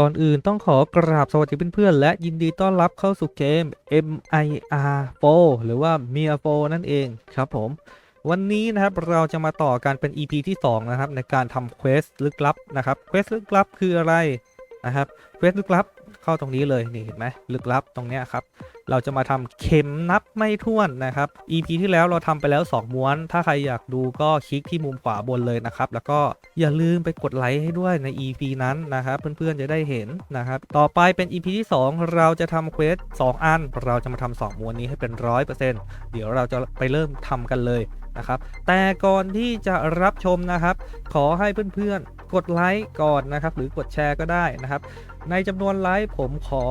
ก่อนอื่นต้องขอกราบสวัสดีเพื่อนๆ และยินดีต้อนรับเข้าสู่เกม MIR4 หรือว่า MIR4 นั่นเองครับผม วันนี้นะครับเราจะมาต่อกันเป็น EP ที่ 2 นะครับ ในการทำเควสลึกลับนะครับเควสลึกลับคืออะไร นะครับเควสลึกลับเข้าตรงนี้เลยนี่เห็นไหมลึกลับตรงเนี้ยครับเราจะมาทำเข็มนับไม่ถ้วนนะครับ EP ที่แล้วเราทำไปแล้ว 2 ม้วน ถ้าใครอยากดูก็คลิกที่มุมขวาบนเลยนะครับ แล้วก็อย่าลืมไปกดไลค์ให้ด้วยใน EP นั้นนะครับเพื่อนๆจะได้เห็นนะครับ ต่อไปเป็น EP ที่ 2 เราจะทำเควส2อัน เราจะมาทำ2ม้วนนี้ให้เป็น 100%เดี๋ยวเราจะไปเริ่มทำกันเลย นะครับ แต่ก่อนที่จะรับชมนะครับ ขอให้เพื่อนๆ กดไลค์ก่อนนะครับ หรือกดแชร์ก็ได้นะครับ ในจำนวนไลค์ผมขอ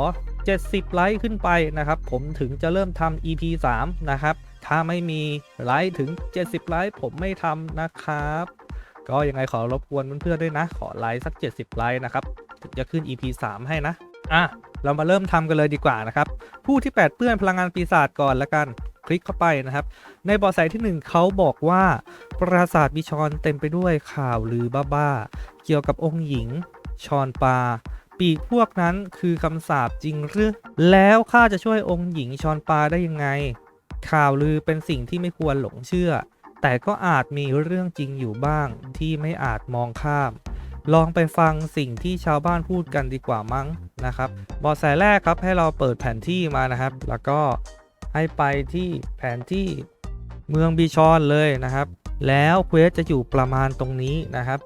70 ไลค์ขึ้นไปนะครับ ผมถึงจะเริ่มทำ EP 3 นะครับ ถ้าไม่มีไลค์ถึง 70 ไลค์ผมไม่ทำนะครับ ก็ยังไงขอรบกวนเพื่อนๆด้วยนะ ขอไลค์สัก 70 ไลค์นะครับ ถึงจะขึ้น EP 3 ให้นะ อะ เรามาเริ่มทำกันเลยดีกว่านะครับ ผู้ที่แปดเปื้อนพลังงานปีศาจก่อนละกัน คลิกเข้าไปนะครับ ในบอแสที่ 1เขาบอกว่า ปราสาทบิชอนเต็มไปด้วยข่าวลือบ้าๆเกี่ยวกับองค์หญิงชอนปา ปีกพวกนั้นคือคำสาปจริงหรือ แล้วข้าจะช่วยองค์หญิงชอนปาได้ยังไง ข่าวลือเป็นสิ่งที่ไม่ควรหลงเชื่อ แต่ก็อาจมีเรื่องจริงอยู่บ้างที่ไม่อาจมองข้ามลองไปฟังสิ่งที่ชาวบ้านพูดกันดีกว่ามั้งนะครับบอแสแรกครับให้เราเปิดแผนที่มานะครับ แล้วก็ ให้ไปที่แผนที่เมืองบีชอนเลยนะครับ แล้วเควสจะอยู่ประมาณตรงนี้นะครับ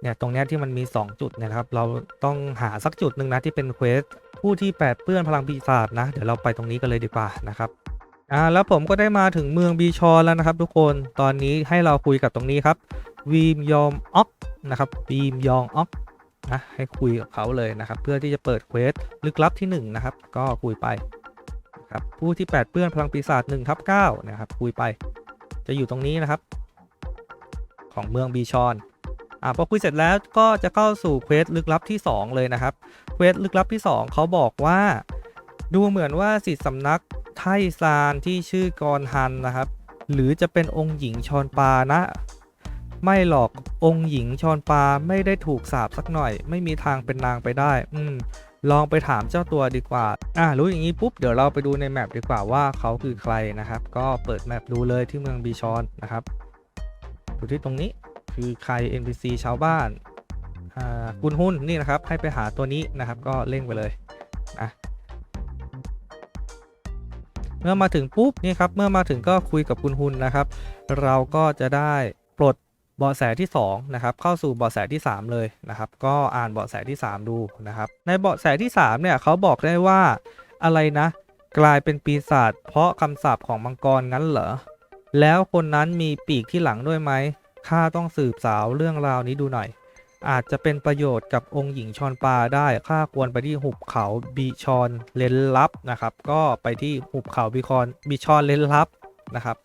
เนี่ยตรงนี้ที่มันมี 2 จุดเนะครับ เราต้องหาสักจุดหนึ่งนะที่เป็นเควสผู้ที่แปดเปื้อนพลังปีศาจนะ เดี๋ยวเราไปตรงนี้กันเลยดีกว่านะครับอ่าแล้วผมก็ได้มาถึงเมืองบีชอนแล้วนะครับ ทุกคนตอนนี้ให้เราคุยกับตรงนี้ครับวีมยอมออกนะครับวีมยองออกนะให้คุยกับเขาเลยนะครับ เพื่อที่จะเปิดเควสลึกลับที่1นนะครับ ก็คุยไป ครับผู้ที่แปดเปื้อนพลังปีศาจ1ทับ9นะครับคุยไป จะอยู่ตรงนี้นะครับ ของเมืองบีชอนอ่าพอคุยเสร็จแล้วก็จะเข้าสู่เควสลึกลับที่ 2 เลยนะครับเควสลึกลับที่ 2 เขาบอกว่า ดูเหมือนว่าสิทธิสำนักไทซานที่ชื่อกรฮันนะครับ หรือจะเป็นองค์หญิงชอนปานะ ไม่หรอกองค์หญิงชอนปาไม่ได้ถูกสาปสักหน่อย ไม่มีทางเป็นนางไปได้ อืม ลองไปถามเจ้าตัวดีกว่า อ่ารู้อย่างนี้ปุ๊บ เดี๋ยวเราไปดูในแมปดีกว่าว่าเขาคือใครนะครับ ก็เปิดแมปดูเลยที่เมืองบีชอนนะครับดูที่ตรงนี้คือใคร NPC ชาวบ้าน อ่าคุณหุ้นนี่นะครับ ให้ไปหาตัวนี้นะครับ ก็เร่งไปเลยนะเมื่อมาถึงปุ๊บนี่ครับ เมื่อมาถึงก็คุยกับคุณหุ้นนะครับ เราก็จะได้ปลด เบาะแสที่2นะครับเข้าสู่เบาะแสที่ 3 เลยนะครับ ก็อ่านเบาะแสที่ 3 ดูนะครับ ในเบาะแสที่3เนี่ยเขาบอกได้ว่าอะไรนะ กลายเป็นปีศาจเพราะคำสาปของมังกรงั้นเหรอแล้วคนนั้นมีปีกที่หลังด้วยไหมข้าต้องสืบสาวเรื่องราวนี้ดูหน่อย อาจจะเป็นประโยชน์กับองค์หญิงชอนปาได้ข้าควรไปที่หุบเขาบีชอนเลนลับนะครับ ก็ไปที่หุบเขาบีคอนบีชอนเลนลับ นะครับ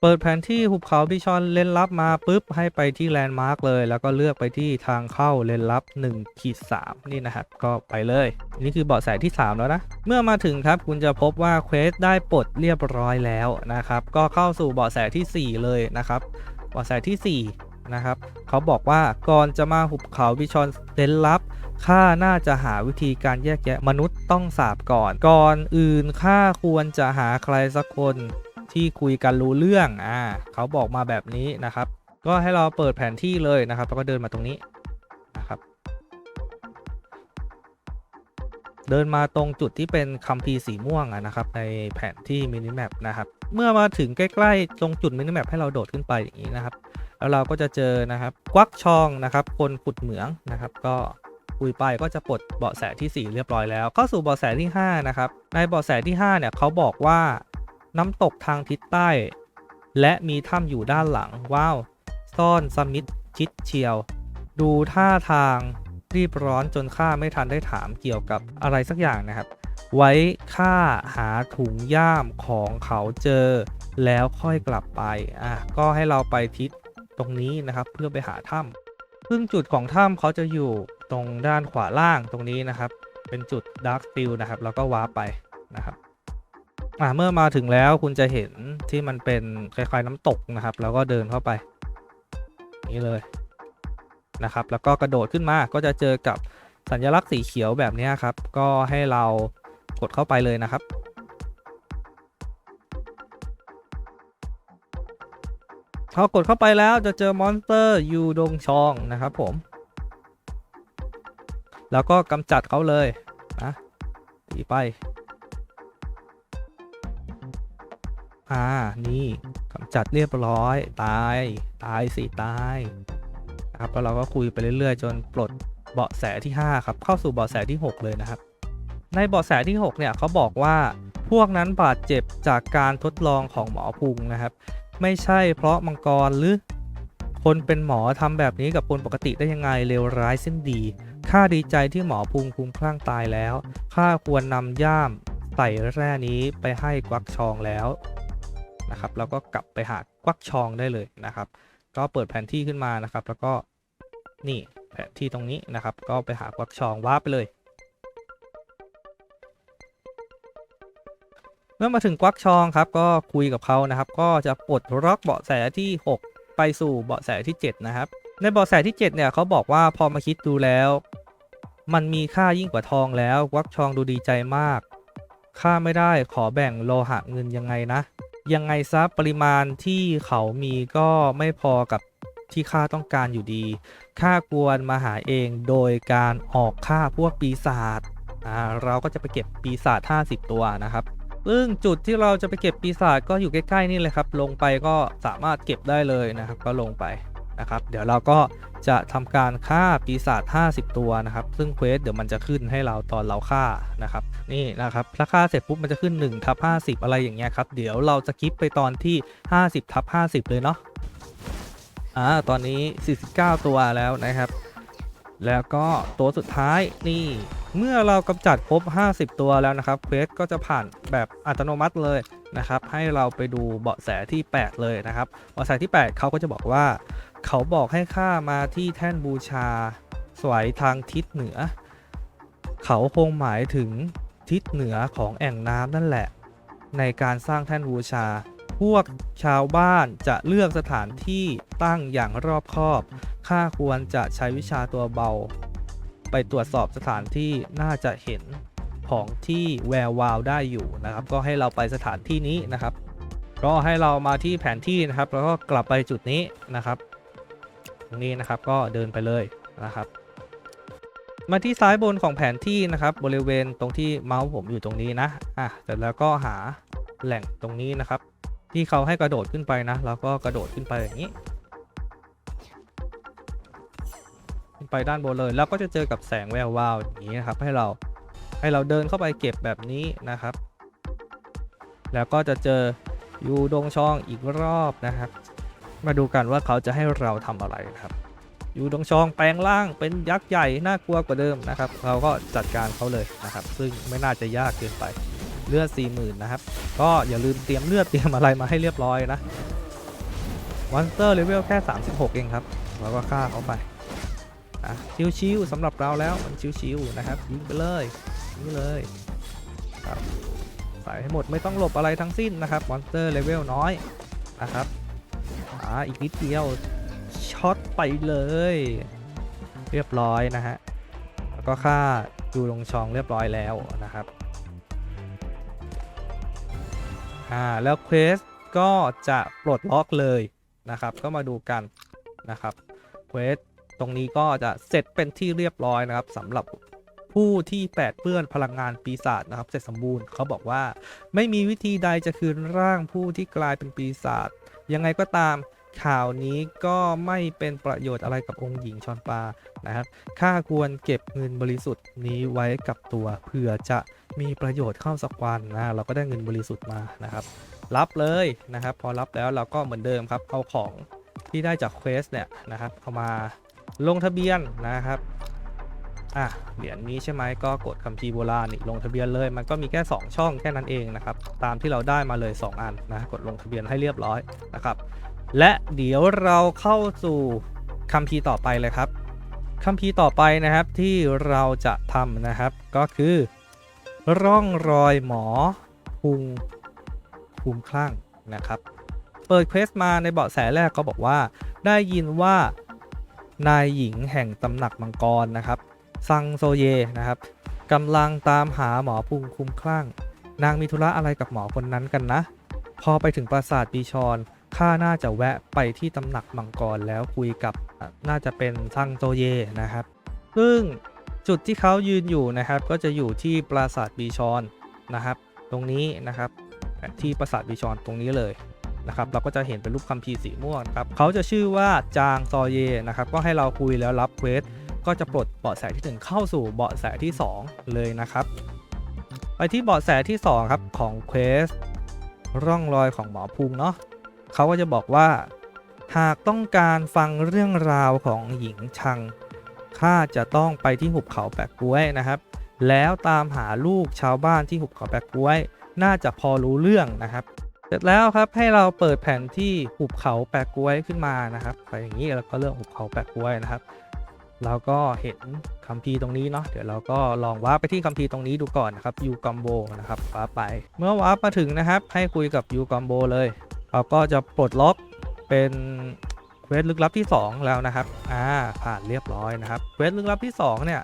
เปิดแผนที่หุบเขาบีชอนเลนลับมาปุ๊บให้ไปที่แลนด์มาร์กเลย แล้วก็เลือกไปที่ทางเข้าเลนลับ1ขีด3นี่นะครับก็ไปเลย นี่คือเบาะแสที่ 3 แล้วนะ เมื่อมาถึงครับคุณจะพบว่าเควสได้ปลดเรียบร้อยแล้วนะครับ ก็เข้าสู่เบาะแสทีสี่4 เลยนะครับเบาะแสที่ 4 นะครับ เขาบอกว่าก่อนจะมาหุบเขาบิชอนเลนลับข้าน่าจะหาวิธีการแยกแยะมนุษย์ต้องสาบก่อน ก่อนอื่นข้าควรจะหาใครสักคน ที่คุยกันรู้เรื่องอ่าเขาบอกมาแบบนี้นะครับ ก็ให้เราเปิดแผนที่เลยนะครับ แล้วก็เดินมาตรงนี้นะครับ เดินมาตรงจุดที่เป็นคัมภีร์สีม่วงอะนะครับ ในแผนที่มินิแมปนะครับ เมื่อมาถึงใกล้ๆ ตรงจุดมินิแมปให้เราโดดขึ้นไปอย่างนี้นะครับ แล้วเราก็จะเจอนะครับกวักชองนะครับคนขุดเหมืองนะครับ ก็คุยไปก็จะปลดเบาะแสที่ 4 เรียบร้อยแล้ว เข้าสู่เบาะแสที่ 5 นะครับ ในเบาะแสที่ 5 เนี่ยเขาบอกว่า น้ำตกทางทิศใต้ และมีถ้ำอยู่ด้านหลัง ว้าว ซ่อนสมิธชิดเชียว ดูท่าทางรีบร้อนจนข้าไม่ทันได้ถามเกี่ยวกับอะไรสักอย่างนะครับ ไว้ข้าหาถุงย่ามของเขาเจอ แล้วค่อยกลับไป อะ ก็ให้เราไปทิศตรงนี้นะครับ เพื่อไปหาถ้ำซึ่งจุดของถ้ำเขาจะอยู่ตรงด้านขวาล่างตรงนี้นะครับ เป็นจุด Dark Steel นะครับ แล้วก็วาร์ปไปนะครับ อ่าเมื่อมาถึงแล้วคุณจะเห็นที่มันเป็นคล้ายๆน้ำตกนะครับ แล้วก็เดินเข้าไป นี่เลยนะครับ แล้วก็กระโดดขึ้นมาก็จะเจอกับสัญลักษณ์สีเขียวแบบนี้ครับ ก็ให้เรากดเข้าไปเลยนะครับพอกดเข้าไปแล้วจะเจอมอนสเตอร์ยูดงชองนะครับผม แล้วก็กำจัดเขาเลยนะตีไป อ่า นี่กำจัดเรียบร้อย ตาย ตายสิ ตายนะครับ แล้วเราก็คุยไปเรื่อยๆ จนปลดเบาะแสที่ 5 ครับ เข้าสู่เบาะแสที่ 6 เลยนะครับ ในเบาะแสที่ 6 เนี่ยเขาบอกว่าพวกนั้นบาดเจ็บจากการทดลองของหมอพุงนะครับ ไม่ใช่เพราะมังกรหรือคนเป็นหมอทำแบบนี้กับคนปกติได้ยังไงเลวร้ายสิ้นดี ข้าดีใจที่หมอพุงคุ้มคลั่งตายแล้ว ข้าควรนำย่ามใส่แร่นี้ไปให้กวักชองแล้ว นะครับแล้วก็กลับไปหากวักชองได้เลยนะครับ ก็เปิดแผนที่ขึ้นมานะครับ แล้วก็นี่แผนที่ตรงนี้นะครับ ก็ไปหากวักชองว้าร์ไปเลย เมื่อมาถึงกวักชองครับ ก็คุยกับเขานะครับ ก็จะปลดล็อกเบาะแสที่ 6 ไปสู่เบาะแสที่ 7 นะครับ ในเบาะแสที่ 7 เนี่ยเขาบอกว่าพอมาคิดดูแล้ว มันมีค่ายิ่งกว่าทองแล้วกวักชองดูดีใจมากค่าไม่ได้ขอแบ่งโลหะเงินยังไงนะ ยังไงซะปริมาณที่เขามีก็ไม่พอกับที่ข้าต้องการอยู่ดี ข้ากวนมาหาเองโดยการออกฆ่าพวกปีศาจอ่าเราก็จะไปเก็บปีศาจ50 ตัวนะครับซึ่งจุดที่เราจะไปเก็บปีศาจก็อยู่ใกล้ๆนี่เลยครับ ลงไปก็สามารถเก็บได้เลยนะครับ ก็ลงไป นะครับ เดี๋ยวเราก็จะทำการฆ่าปีศาจ50 ตัวนะครับ ซึ่งเควสเดี๋ยวมันจะขึ้นให้เราตอนเราฆ่านะครับ นี่นะครับถ้าฆ่าเสร็จปุ๊บมันจะขึ้น1ทับ50 อะไรอย่างเงี้ยครับ เดี๋ยวเราจะคลิปไปตอนที่ 50ทับ50 เลยเนาะ อ่า ตอนนี้ 49 ตัวแล้วนะครับ แล้วก็ตัวสุดท้ายนี่เมื่อเรากำจัดครบ 50 ตัวแล้วนะครับเควสก็จะผ่านแบบอัตโนมัติเลยนะครับ ให้เราไปดูเบาะแสที่ 8 เลยนะครับ เบาะแสที่ 8เขาก็จะบอกว่า เขาบอกให้ข้ามาที่แท่นบูชา สวยทางทิศเหนือ เขาคงหมายถึงทิศเหนือของแอ่งน้ำนั่นแหละ ในการสร้างแท่นบูชา พวกชาวบ้านจะเลือกสถานที่ตั้งอย่างรอบคอบข้าควรจะใช้วิชาตัวเบา ไปตรวจสอบสถานที่น่าจะเห็นของที่แวววาวได้อยู่นะครับ ก็ให้เราไปสถานที่นี้นะครับ ก็ให้เรามาที่แผนที่นะครับ แล้วก็กลับไปจุดนี้นะครับ รงนี้นะครับก็เดินไปเลยนะครับ มาที่ซ้ายบนของแผนที่นะครับบริเวณตรงที่เมาส์ผมอยู่ตรงนี้นะอะเสร็จแล้วก็หาแหล่งตรงนี้นะครับ ที่เขาให้กระโดดขึ้นไปนะแล้วก็กระโดดขึ้นไปอย่างนี้ขึ้นไปด้านบนเลย แล้วก็จะเจอกับแสงแวววาวอย่างนี้นะครับให้เราให้เราเดินเข้าไปเก็บแบบนี้นะครับ แล้วก็จะเจอยูดงช่องอีกรอบนะครับ มาดูกันว่าเขาจะให้เราทำอะไรนะครับ อยู่ดงชองแปลงร่างเป็นยักษ์ใหญ่น่ากลัวกว่าเดิมนะครับ เราก็จัดการเขาเลยนะครับ ซึ่งไม่น่าจะยากเกินไปเลือด40,000นะครับ ก็อย่าลืมเตรียมเลือดเตรียมอะไรมาให้เรียบร้อยนะมอนสเตอร์เลเวลแค่ 36 เองครับเราก็ฆ่าเขาไปอะชิวๆสำหรับเราแล้วมันชิวๆนะครับยิงไปเลยยิงไปเลยครับใส่ให้หมดไม่ต้องหลบอะไรทั้งสิ้นนะครับมอนสเตอร์เลเวลน้อยนะครับ อ่าอีกนิดเดียวช็อตไปเลย เรียบร้อยนะฮะแล้วก็ฆ่าดูลงชองเรียบร้อยแล้วนะครับอ่าแล้วเควสก็จะปลดล็อกเลยนะครับ ก็มาดูกันนะครับเควสตรงนี้ก็จะเสร็จเป็นที่เรียบร้อยนะครับสำหรับผู้ที่แปดเปื้อนพลังงานปีศาจนะครับ เสร็จสมบูรณ์เขาบอกว่า ไม่มีวิธีใดจะคืนร่างผู้ที่กลายเป็นปีศาจยังไงก็ตาม ข่าวนี้ก็ไม่เป็นประโยชน์อะไรกับองค์หญิงชอนปานะครับ ข้าควรเก็บเงินบริสุทธิ์นี้ไว้กับตัวเผื่อจะมีประโยชน์เข้าสักวันนะเราก็ได้เงินบริสุทธิ์มานะครับ รับเลยนะครับ พอรับแล้วเราก็เหมือนเดิมครับเอาของที่ได้จากเควสเนี่ยนะครับเอามาลงทะเบียนนะครับอะเหรียญนี้ใช่ไหมก็กดคัมภีร์โบราณนี่ลงทะเบียนเลย มันก็มีแค่ 2 ช่องแค่นั้นเองนะครับ ตามที่เราได้มาเลย 2 อันนะกดลงทะเบียนให้เรียบร้อยนะครับ และเดี๋ยวเราเข้าสู่คัมภีร์ต่อไปเลยครับคัมภีร์ต่อไปนะครับที่เราจะทำนะครับก็คือ ร่องรอยหมอพุงภูมิคลั่งนะครับ เปิดเควสมาในเบาะแสแรกก็บอกว่า ได้ยินว่านายหญิงแห่งตำหนักมังกรนะครับ ซังโซเยนะครับกำลังตามหาหมอพุงคุ้มคลั่ง นางมีธุระอะไรกับหมอคนนั้นกันนะ พอไปถึงปราสาทปีชอน ข้าน่าจะแวะไปที่ตำหนักมังกรแล้วคุยกับน่าจะเป็นซังโซเยนะครับ ซึ่งจุดที่เขายืนอยู่นะครับ ก็จะอยู่ที่ปราสาทบีชอนนะครับ ตรงนี้นะครับที่ปราสาทบีชอนตรงนี้เลยนะครับ เราก็จะเห็นเป็นรูปคัมภีร์สีม่วงครับเขาจะชื่อว่าจางซอเยนะครับ ก็ให้เราคุยแล้วรับเควสก็จะปลดเบาะแสที่หนึ่งเข้าสู่เบาะแสที่สองเลยนะครับ ไปที่เบาะแสที่สองครับ ของเควสร่องรอยของหมอพุงเนาะ เขาก็จะบอกว่า หากต้องการฟังเรื่องราวของหญิงชังข้าจะต้องไปที่หุบเขาแปะกล้วยนะครับ แล้วตามหาลูกชาวบ้านที่หุบเขาแปะกล้วย น่าจะพอรู้เรื่องนะครับเสร็จแล้วครับให้เราเปิดแผนที่หุบเขาแปะกล้วยขึ้นมานะครับไปอย่างนี้แล้วก็เลือกหุบเขาแปะกล้วยนะครับเราก็เห็นคัมภีร์ตรงนี้เนาะเดี๋ยวเราก็ลองว้าไปที่คัมภีร์ตรงนี้ดูก่อนนะครับยูกัมโบนะครับว้าไป เมื่อว้ามาถึงนะครับ ให้คุยกับยูกัมโบเลย เราก็จะปลดล็อกเป็นเควสลึกลับที่ 2 แล้วนะครับ อ่า ผ่านเรียบร้อยนะครับ เควสลึกลับที่ 2 เนี่ย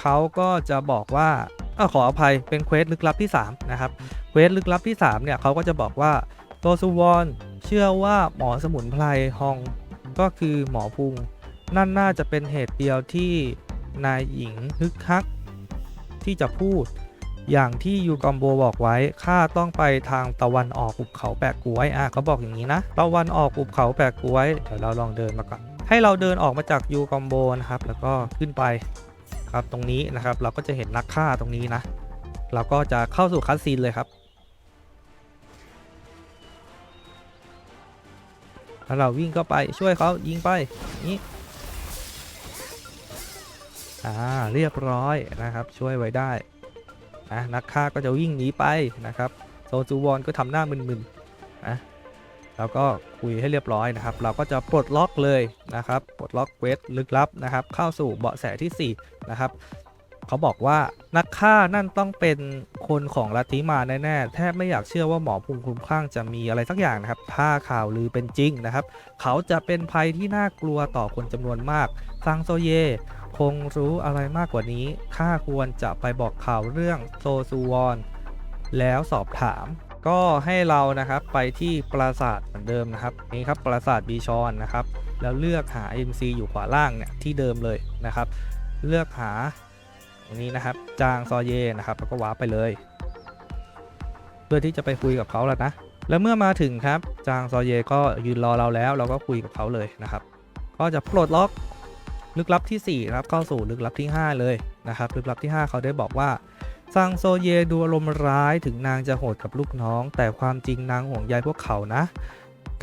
เขาก็จะบอกว่าอขออภัย เป็นเควสลึกลับที่ 3 นะครับ เควสลึกลับที่ 3 เนี่ยเขาก็จะบอกว่าโตซูวอนเชื่อว่าหมอสมุนไพรฮองก็คือหมอพุง นั่นน่าจะเป็นเหตุเดียวที่นายหญิงฮึกฮักที่จะพูด อย่างที่ยูกอมโบบอกไว้ข้าต้องไปทางตะวันออกหุบเขาแปะกล้วยอะเขาบอกอย่างนี้นะ ตะวันออกหุบเขาแปะกล้วยเดี๋ยวเราลองเดินมาก่อนให้เราเดินออกมาจากยูกอมโบนะครับ แล้วก็ขึ้นไปครับตรงนี้นะครับ เราก็จะเห็นนักฆ่าตรงนี้นะ เราก็จะเข้าสู่คัสซีนเลยครับแล้วเราวิ่งเข้าไปช่วยเขายิงไปนี้อ่าเรียบร้อยนะครับ ช่วยไว้ได้ นะนักฆ่าก็จะวิ่งหนีไปนะครับโซนจูวอนก็ทำหน้ามึนๆนะแล้วก็คุยให้เรียบร้อยนะครับ เราก็จะปลดล็อกเลยนะครับปลดล็อกเควสลึกลับนะครับ เข้าสู่เบาะแสที่4นะครับเขาบอกว่านักฆ่านั่นต้องเป็นคนของลัทธิมาแน่ๆแทบไม่อยากเชื่อว่าหมอภูมิคุ้มคลั่งจะมีอะไรสักอย่างนะครับ ถ้าข่าวลือเป็นจริงนะครับ เขาจะเป็นภัยที่น่ากลัวต่อคนจำนวนมากซังโซเย คงรู้อะไรมากกว่านี้ข้าควรจะไปบอกข่าวเรื่องโซซูวอนแล้วสอบถาม ก็ให้เรานะครับไปที่ปราสาทเหมือนเดิมนะครับนี่ครับปราสาทบีชอนนะครับ แล้วเลือกหา MC อยู่ขวาล่างเนี่ยที่เดิมเลยนะครับ เลือกหาตรงนี้นะครับจางซอเยนะครับแล้วก็ว้าร์ปไปเลย เพื่อที่จะไปคุยกับเขาแล้วนะแล้วเมื่อมาถึงครับจางซอเยก็ยืนรอเราแล้ว เราก็คุยกับเขาเลยนะครับ ก็จะปลดล็อก ลึกลับที่ 4 นะครับเข้าสู่ลึกลับที่ 5 เลยนะครับลึกลับที่ 5 เขาได้บอกว่าซังโซเยดูอารมณ์ร้ายถึงนางจะโหดกับลูกน้อง แต่ความจริงนางห่วงใยพวกเขานะ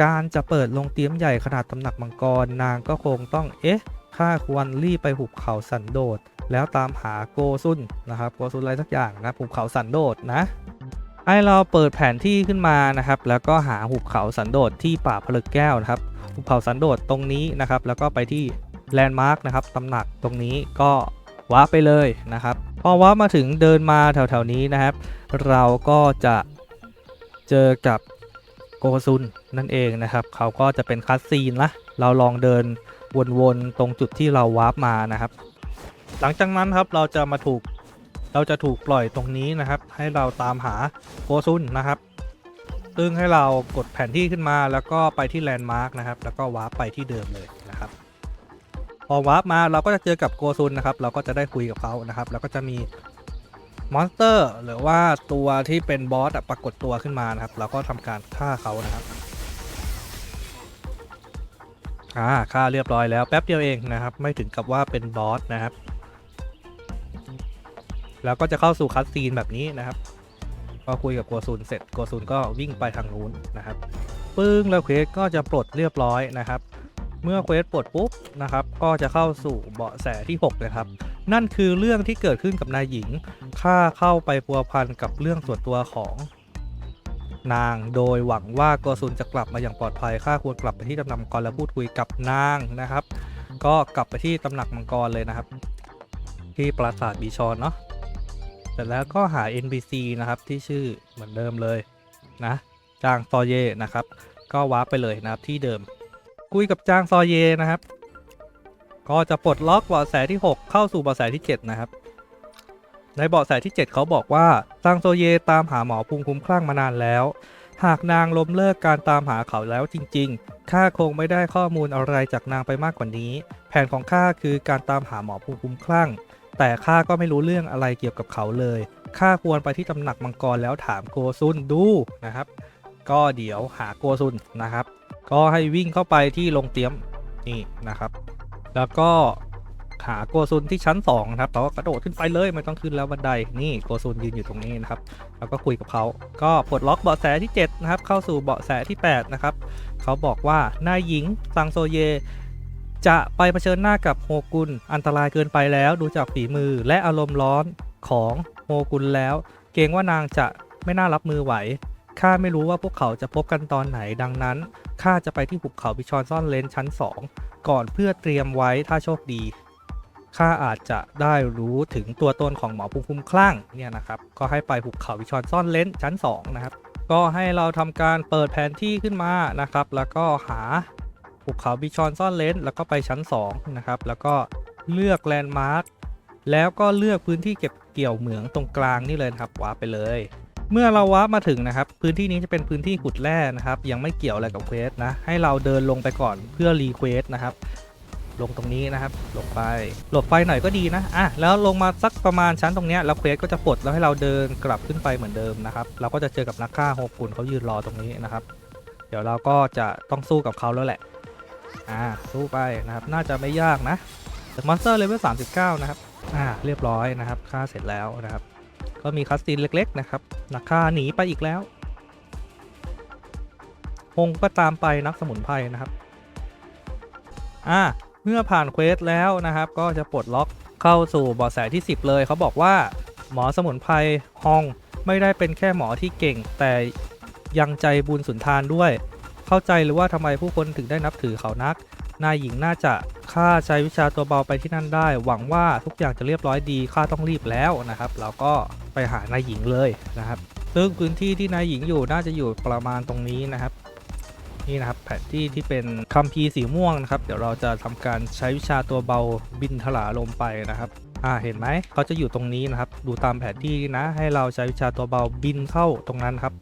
การจะเปิดลงเตี๊ยมใหญ่ขนาดตำหนักมังกร นางก็คงต้องเอ๊ะข้าควรรีบไปหุบเขาสันโดษ แล้วตามหาโกซุนนะครับโกซุนอะไรสักอย่างนะหุบเขาสันโดษนะให้เราเปิดแผนที่ขึ้นมานะครับ แล้วก็หาหุบเขาสันโดษที่ป่าผลึกแก้วนะครับ หุบเขาสันโดษตรงนี้นะครับ แล้วก็ไปที่ แลนด์มาร์กนะครับตำหนักตรงนี้ก็ว้าร์ปไปเลยนะครับ พอว้าร์ปมาถึงเดินมาแถวๆนี้นะครับ เราก็จะเจอกับโกซุนนั่นเองนะครับ เขาก็จะเป็นคัสซีนละเราลองเดินวนๆตรงจุดที่เราวาร์ปมานะครับ หลังจากนั้นครับเราจะมาถูกเราจะถูกปล่อยตรงนี้นะครับ ให้เราตามหาโกซุนนะครับ ซึ่งให้เรากดแผนที่ขึ้นมาแล้วก็ไปที่แลนด์มาร์กนะครับ แล้วก็วาร์ปไปที่เดิมเลยนะครับ อวาร์ปมาเราก็จะเจอกับโกซุนนะครับ เราก็จะได้คุยกับเขานะครับ แล้วก็จะมีมอนสเตอร์หรือว่าตัวที่เป็นบอสปรากฏตัวขึ้นมานะครับ เราก็ทำการฆ่าเขานะครับอ่าฆ่าเรียบร้อยแล้วแป๊บเดียวเองนะครับ ไม่ถึงกับว่าเป็นบอสนะครับ แล้วก็จะเข้าสู่คัสซีนแบบนี้นะครับก็คุยกับโกซุนเสร็จโกซุนก็วิ่งไปทางนู้นนะครับ ปึ้งแล้วเควสก็จะปลดเรียบร้อยนะครับ เมื่อเควสปลดปุ๊บนะครับ ก็จะเข้าสู่เบาะแสที่6นะครับ นั่นคือเรื่องที่เกิดขึ้นกับนายหญิงข้าเข้าไปพัวพันกับเรื่องส่วนตัวของนางโดยหวังว่าโกซุนจะกลับมาอย่างปลอดภัยข้าควรกลับไปที่ตำหนักมังกรและพูดคุยกับนางนะครับ ก็กลับไปที่ตำหนักมังกรเลยนะครับ ที่ปราสาทบีชอนเนาะเสร็จแล้วก็หา NPC นะครับที่ชื่อเหมือนเดิมเลยนะจางซอเยนะครับ ก็วาร์ปไปเลยนะครับที่เดิม คุยกับจางซอเยนะครับ ก็จะปลดล็อกเบาะแสที่ 6 เข้าสู่เบาะแสที่ 7 นะครับ ในเบาะแสที่ 7 เขาบอกว่าซังโซเยตามหาหมอภูมิคุ้มคลั่งมานานแล้ว หากนางล้มเลิกการตามหาเขาแล้วจริง ๆ ข้าคงไม่ได้ข้อมูลอะไรจากนางไปมากกว่านี้ แผนของข้าคือการตามหาหมอภูมิคุ้มคลั่ง แต่ข้าก็ไม่รู้เรื่องอะไรเกี่ยวกับเขาเลย ข้าควรไปที่ตำหนักมังกรแล้วถามโกซุนดูนะครับ ก็เดี๋ยวหาโกซุนนะครับ ก็ให้วิ่งเข้าไปที่โรงเตียมนี่นะครับ แล้วก็หาโกซุนที่ชั้น2นะครับเราก็กระโดดขึ้นไปเลยไม่ต้องขึ้นแล้วบันไดนี่โกซุนยืนอยู่ตรงนี้นะครับแล้วก็คุยกับเขาก็ปลดล็อกเบาะแสที่7นะครับเข้าสู่เบาะแสที่8นะครับเขาบอกว่านายหญิงซังโซเย จะไปเผชิญหน้ากับโฮกุนอันตรายเกินไปแล้วดูจากฝีมือและอารมณ์ร้อนของโฮกุนแล้ว เกรงว่านางจะไม่น่ารับมือไหวข้าไม่รู้ว่าพวกเขาจะพบกันตอนไหนดังนั้น ข้าจะไปที่หุบเขาบิชอนซ่อนเลนชั้น 2 ก่อนเพื่อเตรียมไว้ถ้าโชคดีข้าอาจจะได้รู้ถึงตัวตนของหมอภูมิคุ้มคลั่งเนี่ยนะครับ ก็ให้ไปหุบเขาวิชอนซ่อนเลนชั้น 2 นะครับ ก็ให้เราทำการเปิดแผนที่ขึ้นมานะครับ แล้วก็หาหุบเขาบิชอนซ่อนเลนแล้วก็ไปชั้น2นะครับ แล้วก็เลือกแลนด์มาร์คแล้วก็เลือกพื้นที่เก็บเกี่ยวเหมืองตรงกลางนี่เลยครับวาร์ปไปเลย เมื่อเราวาร์ปมาถึงนะครับ พื้นที่นี้จะเป็นพื้นที่ขุดแร่นะครับ ยังไม่เกี่ยวอะไรกับเควสนะ ให้เราเดินลงไปก่อนเพื่อรีเควสนะครับ ลงตรงนี้นะครับลงไปหลบไฟหน่อยก็ดีนะอะแล้วลงมาสักประมาณชั้นตรงเนี้ยแล้วเควสก็จะปลดแล้วให้เราเดินกลับขึ้นไปเหมือนเดิมนะครับ เราก็จะเจอกับนักฆ่าโฮกุนเขายืนรอตรงนี้นะครับ เดี๋ยวเราก็จะต้องสู้กับเขาแล้วแหละอ่าสู้ไปนะครับ น่าจะไม่ยากนะมอนสเตอร์เลเวล39 นะครับอ่าเรียบร้อยนะครับฆ่าเสร็จแล้วนะครับ ก็มีคัสซีนเล็กๆนะครับนักฆ่าหนีไปอีกแล้วฮงก็ตามไปนักสมุนไพรนะครับ อ่า เมื่อผ่านเควสแล้วนะครับ ก็จะปลดล็อกเข้าสู่บาะแสที่ 10 เลย เขาบอกว่าหมอสมุนไพรฮองไม่ได้เป็นแค่หมอที่เก่ง แต่ยังใจบุญสุนทานด้วย เข้าใจหรือว่าทำไมผู้คนถึงได้นับถือเขานัก นายหญิงน่าจะข้าใช้วิชาตัวเบาไปที่นั่นได้ หวังว่าทุกอย่างจะเรียบร้อยดีข้าต้องรีบแล้วนะครับ เราก็ไปหานายหญิงเลยนะครับ ซึ่งพื้นที่ที่นายหญิงอยู่น่าจะอยู่ประมาณตรงนี้นะครับนี่นะครับแผนที่ที่เป็นคัมภีร์สีม่วงนะครับ เดี๋ยวเราจะทำการใช้วิชาตัวเบาบินถลาลมไปนะครับอ่าเห็นไหมเขาจะอยู่ตรงนี้นะครับ ดูตามแผนที่นะ ให้เราใช้วิชาตัวเบาบินเข้าตรงนั้นครับ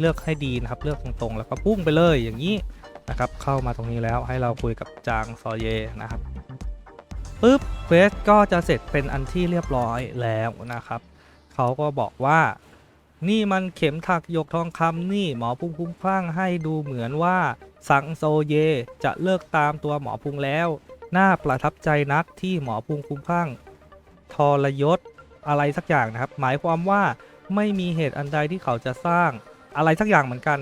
เลือกให้ดีนะครับ เลือกตรงๆ แล้วก็พุ่งไปเลยอย่างนี้ นะครับ เข้ามาตรงนี้แล้วให้เราคุยกับจางซอเยนะครับปุ๊บเควสก็จะเสร็จเป็นอันที่เรียบร้อยแล้วนะครับ เขาก็บอกว่านี่มันเข็มถักหยกทองคำนี่หมอพุงคุ้มคลั่งให้ดูเหมือนว่าสังโซเยจะเลิกตามตัวหมอพุงแล้ว น่าประทับใจนักที่หมอพุงคุ้มคลั่งทรยศอะไรสักอย่างนะครับ หมายความว่าไม่มีเหตุอันใดที่เขาจะสร้างอะไรสักอย่างเหมือนกัน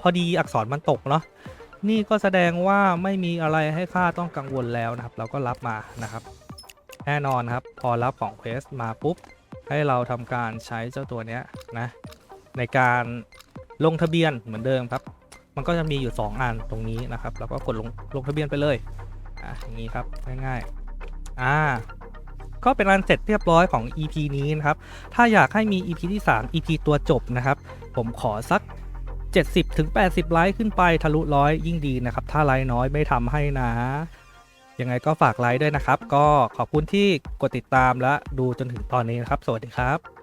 พอดีอักษรมันตกเนาะนี่ก็แสดงว่าไม่มีอะไรให้ข้าต้องกังวลแล้วนะครับ เราก็รับมานะครับ แน่นอนครับ พอรับของเควสมาปุ๊บ ให้เราทำการใช้เจ้าตัวเนี้ยนะในการลงทะเบียนเหมือนเดิมครับ มันก็จะมีอยู่ 2อันตรงนี้นะครับ แล้วก็กดลงลงทะเบียนไปเลยอะอย่างนี้ครับง่ายๆอ่าก็เป็นอันเสร็จเรียบร้อยของ EP นี้นะครับ ถ้าอยากให้มี EP ที่ 3 EP ตัวจบนะครับ ผมขอสัก 70ถึง80 ไลค์ขึ้นไปทะลุร้อยยิ่งดีนะครับ ถ้าไลค์น้อยไม่ทำให้นะ ยังไงก็ฝากไลค์ด้วยนะครับ ก็ขอบคุณที่กดติดตามและดูจนถึงตอนนี้นะครับ สวัสดีครับ